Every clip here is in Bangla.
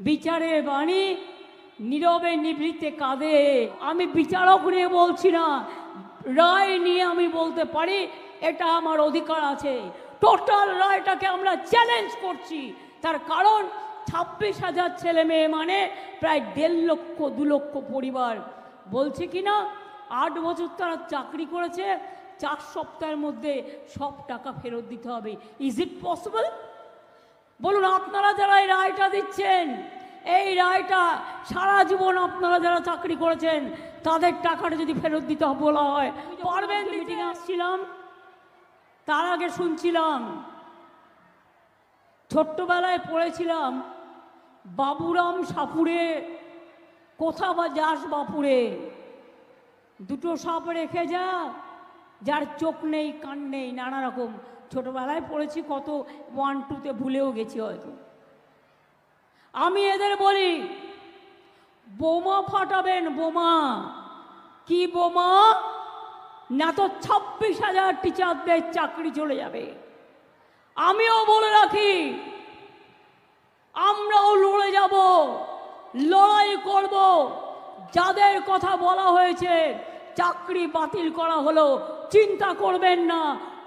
বিচারের বাণী, নীরবে নিভৃতে কাঁদে। আমি বিচারক নিয়ে বলছি না, রায় নিয়ে আমি বলতে পারি, এটা আমার অধিকার আছে। টোটাল রায়টাকে আমরা চ্যালেঞ্জ করছি। তার কারণ, ছাব্বিশ হাজার ছেলে মেয়ে মানে প্রায় দেড় লক্ষ, দু লক্ষ পরিবার। বলছে কি না, আট বছর তারা চাকরি করেছে, চার সপ্তাহের মধ্যে সব টাকা ফেরত দিতে হবে। ইজ ইট পসিবল বলুন আপনারা যারা এই রায়টা দিচ্ছেন এই রায়টা সারা জীবন আপনারা যারা চাকরি করেছেন তাদের টাকাটা যদি ফেরত দিতে বলা হয় পারবেন মিটিংয়ে আসছিলাম। তার আগে শুনছিলাম ছোট্টবেলায় পড়েছিলাম বাবুরাম সাপুরে কোথা বা যাস বাপুরে? দুটো সাপ রেখে যা যার চোখ নেই কান নেই নানা রকম। ছোটবেলায় পড়েছি, কত ওয়ান টুতে ভুলেও গেছি হয়তো। আমি এদের বলি, বোমা ফাটাবেন বোমা, কি বোমা? না তো ছাব্বিশ হাজার টিচারদের চাকরি চলে যাবে। আমিও বলে রাখি, আমরাও লড়ে যাব, লড়াই করব। যাদের কথা বলা হয়েছে, চাকরি বাতিল করা হলো, চিন্তা করবেন না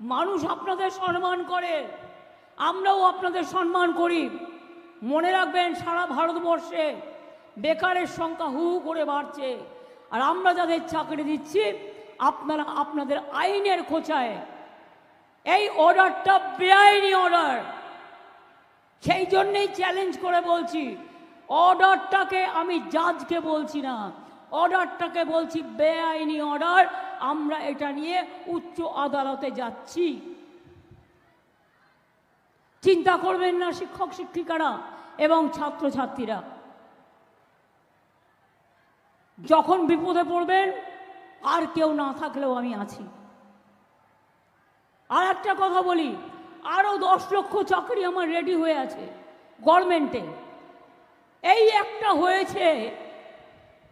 মানুষ আপনাদের সম্মান করে। আমরাও আপনাদের সম্মান করি। মনে রাখবেন, সারা ভারতবর্ষে বেকারের সংখ্যা হু করে বাড়ছে। আর আমরা যাদের চাকরি দিচ্ছি, আপনারা আপনাদের আইনের খোঁচায়। এই অর্ডারটা বেআইনি অর্ডার। সেই জন্যেই চ্যালেঞ্জ করে বলছি, অর্ডারটাকে আমি জাজকে বলছি না। অর্ডারটাকে বলছি, বেআইনি অর্ডার, আমরা এটা নিয়ে উচ্চ আদালতে যাচ্ছি। চিন্তা করবেন না, শিক্ষক, শিক্ষিকারা এবং ছাত্রছাত্রীরা। যখন বিপদে পড়বেন, আর কেউ না থাকলেও আমি আছি। আর একটা কথা বলি আরও দশ লক্ষ চাকরি আমার রেডি হয়ে আছে গভর্নমেন্টে। এই একটা হয়েছে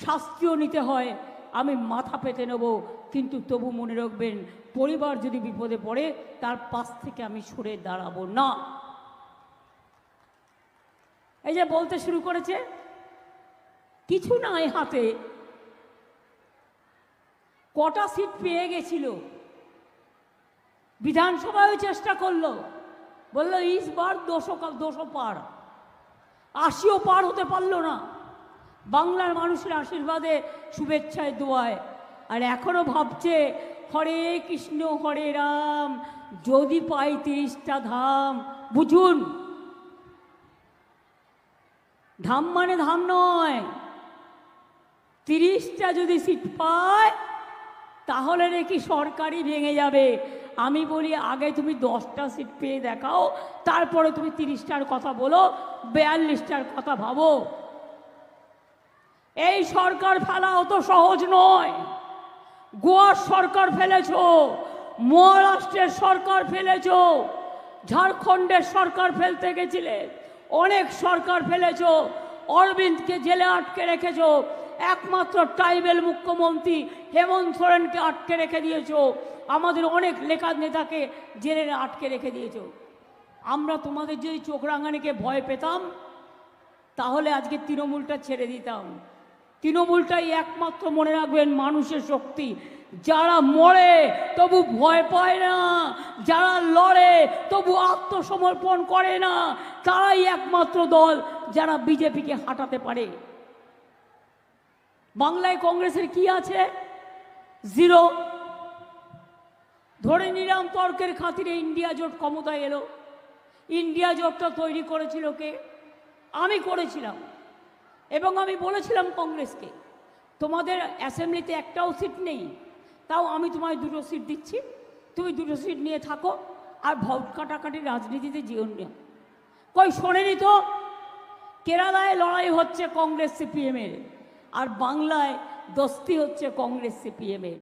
শাস্তিও নিতে হয়। আমি মাথা পেতে নেব, কিন্তু তবু মনে রাখবেন, পরিবার যদি বিপদে পড়ে, তার পাশ থেকে আমি সরে দাঁড়াবো না। এই যে বলতে শুরু করেছে, কিছু নাই হাতে। কটা সিট পেয়ে গেছিল। বিধানসভায় চেষ্টা করল। বলল, ইস বার দুশো দুশো পার। আশিও পার হতে পারল না। বাংলার মানুষের আশীর্বাদে শুভেচ্ছায় দোয়ায়। আর এখনও ভাবছে, হরে কৃষ্ণ, হরে রাম, যদি পাই তিরিশটা ধাম। বুঝুন। ধাম মানে ধাম নয়। তিরিশটা যদি সিট পায়, তাহলে নাকি সরকারি ভেঙে যাবে। আমি বলি, আগে তুমি দশটা সিট পেয়ে দেখাও, তারপরে তুমি তিরিশটার কথা বলো, বিয়াল্লিশটার কথা ভাবো। এই সরকার ফেলা অত সহজ নয়। গোয়ার সরকার ফেলেছ, মহারাষ্ট্রের সরকার ফেলেছ, ঝাড়খণ্ডের সরকার ফেলতে গেছিলে, অনেক সরকার ফেলেছ, অরবিন্দকে জেলে আটকে রেখেছ, একমাত্র ট্রাইবেল মুখ্যমন্ত্রী হেমন্ত সোরেনকে আটকে রেখে দিয়েছ, আমাদের অনেক লেখা নেতাকে জেলে আটকে রেখে দিয়েছ। আমরা তোমাদের যদি চোখ রাঙানিকে ভয় পেতাম, তাহলে আজকে তৃণমূলটা ছেড়ে দিতাম। তৃণমূলটাই একমাত্র মনে রাখবেন মানুষের শক্তি। যারা মরে, তবু ভয় পায় না। যারা লড়ে, তবু আত্মসমর্পণ করে না। তারাই একমাত্র দল যারা বিজেপিকে হাঁটাতে পারে। বাংলায় কংগ্রেসের কি আছে? জিরো। ধরে নিলাম তর্কের খাতিরে ইন্ডিয়া জোট ক্ষমতায় এলো। ইন্ডিয়া জোটটা তৈরি করেছিল কে? আমি করেছিলাম। এবং আমি বলেছিলাম কংগ্রেসকে, তোমাদের অ্যাসেম্বলিতে একটাও সিট নেই, তাও আমি তোমায় দুটো সিট দিচ্ছি, তুমি দুটো সিট নিয়ে থাকো আর ভোট কাটাকাটি রাজনীতিতে জীবন নিয়ে কই, শোনেনি তো? কেরালায় লড়াই হচ্ছে কংগ্রেস সিপিএমের, আর বাংলায় দস্তি হচ্ছে কংগ্রেস সিপিএমের।